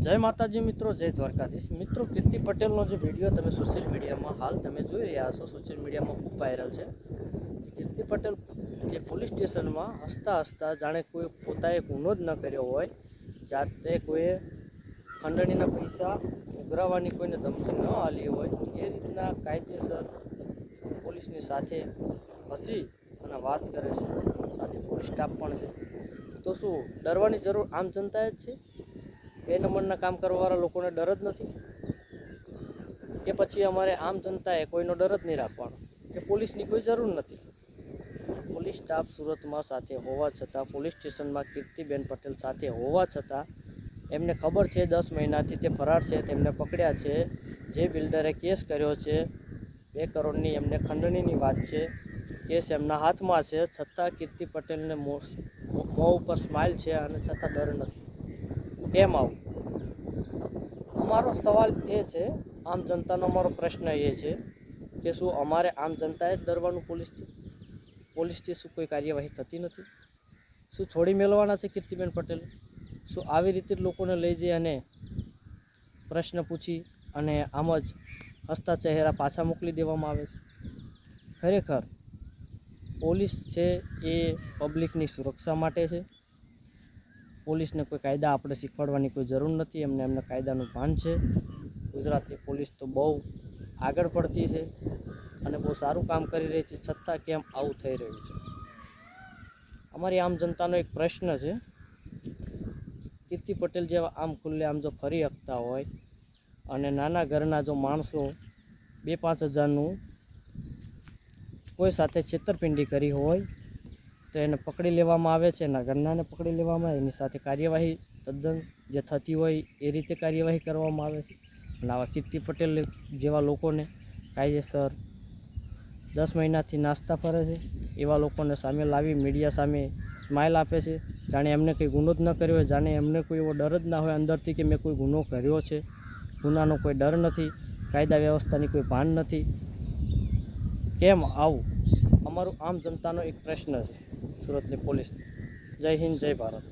જય માતાજી મિત્રો, જય દ્વારકાધીશ. મિત્રો, કીર્તિ પટેલનો જે વીડિયો તમે સોશિયલ મીડિયામાં હાલ તમે જોઈ રહ્યા છો સોશિયલ મીડિયામાં ખૂબ વાયરલ છે. કીર્તિ પટેલ જે પોલીસ સ્ટેશનમાં હસતા હસતા જાણે કોઈ પોતાએ ગુનો જ ન કર્યો હોય, જાતે કોઈએ ખંડણીના પૈસા ઉઘરાવવાની કોઈને ધમકી ન આલી હોય, એ રીતના કાયદેસર પોલીસની સાથે હસી અને વાત કરે છે. સાથે પોલીસ સ્ટાફ પણ છે. તો શું, ડરવાની જરૂર આમ જનતાએ જ છે? બે નંબરના કામ કરવાવાળા લોકોને ડર જ નથી. કે પછી અમારે આમ જનતાએ કોઈનો ડર જ નહીં રાખવાનો. કે પોલીસની કોઈ જરૂર નથી. પોલીસ સ્ટાફ સુરતમાં સાથે હોવા છતાં, પોલીસ સ્ટેશનમાં કીર્તિબેન પટેલ સાથે હોવા છતાં, એમને ખબર છે દસ મહિનાથી તે ફરાર છે, તેમને પકડ્યા છે. જે બિલ્ડરે કેસ કર્યો છે, બે કરોડની એમને ખંડણીની વાત છે. કેસ એમના હાથમાં છે. છતાં કીર્તિ પટેલને મો ઉપર સ્માઇલ છે અને છતાં ડર નથી. કેમ આવું? અમારો સવાલ એ છે, આમ જનતાનો અમારો પ્રશ્ન એ છે કે શું અમારે આમ જનતાએ જ ડરવાનું પોલીસથી પોલીસથી શું કોઈ કાર્યવાહી થતી નથી? શું છોડી મેળવાના છે કીર્તિબેન પટેલ? શું આવી રીતે લોકોને લઈ જઈ અને પ્રશ્ન પૂછી અને આમ જ હસતા ચહેરા પાછા મોકલી દેવામાં આવે છે? ખરેખર, પોલીસ છે એ પબ્લિકની સુરક્ષા માટે છે. પોલીસને કોઈ કાયદા આપણે શીખવાડવાની કોઈ જરૂર નથી, એમને એમના કાયદાનું ભાન છે. ગુજરાતની પોલીસ તો બહુ આગળ પડતી છે અને બહુ સારું કામ કરી રહી છે, છતાં કેમ આવું થઈ રહ્યું છે? અમારી આમ જનતાનો એક પ્રશ્ન છે. કીર્તિ પટેલ જેવા આમ ખુલ્લે આમ જો ફરી શકતા હોય અને નાના ઘરના જો માણસો બે પાંચ હજારનું કોઈ સાથે છેતરપિંડી કરી હોય તો એને પકડી લેવામાં આવે છે એના ઘરનાને પકડી લેવામાં આવે, એની સાથે કાર્યવાહી તદ્દન જે થતી હોય એ રીતે કાર્યવાહી કરવામાં આવે છે. અને આવા કીર્તિ પટેલ જેવા લોકોને કાયદેસર દસ મહિનાથી નાસ્તા ફરે છે. એવા લોકોને સામે લાવી મીડિયા સામે સ્માઇલ આપે છે. જાણે એમને કંઈ ગુનો જ ન કર્યો હોય, જાણે એમને કોઈ એવો ડર જ ના હોય અંદરથી કે મેં કોઈ ગુનો કર્યો છે. ગુનાનો કોઈ ડર નથી, કાયદા વ્યવસ્થાની કોઈ ભાન નથી. કેમ આવું? અમારું આમ જનતાનો એક પ્રશ્ન છે. સુરતની પોલીસ. જય હિન્દ જય ભારત.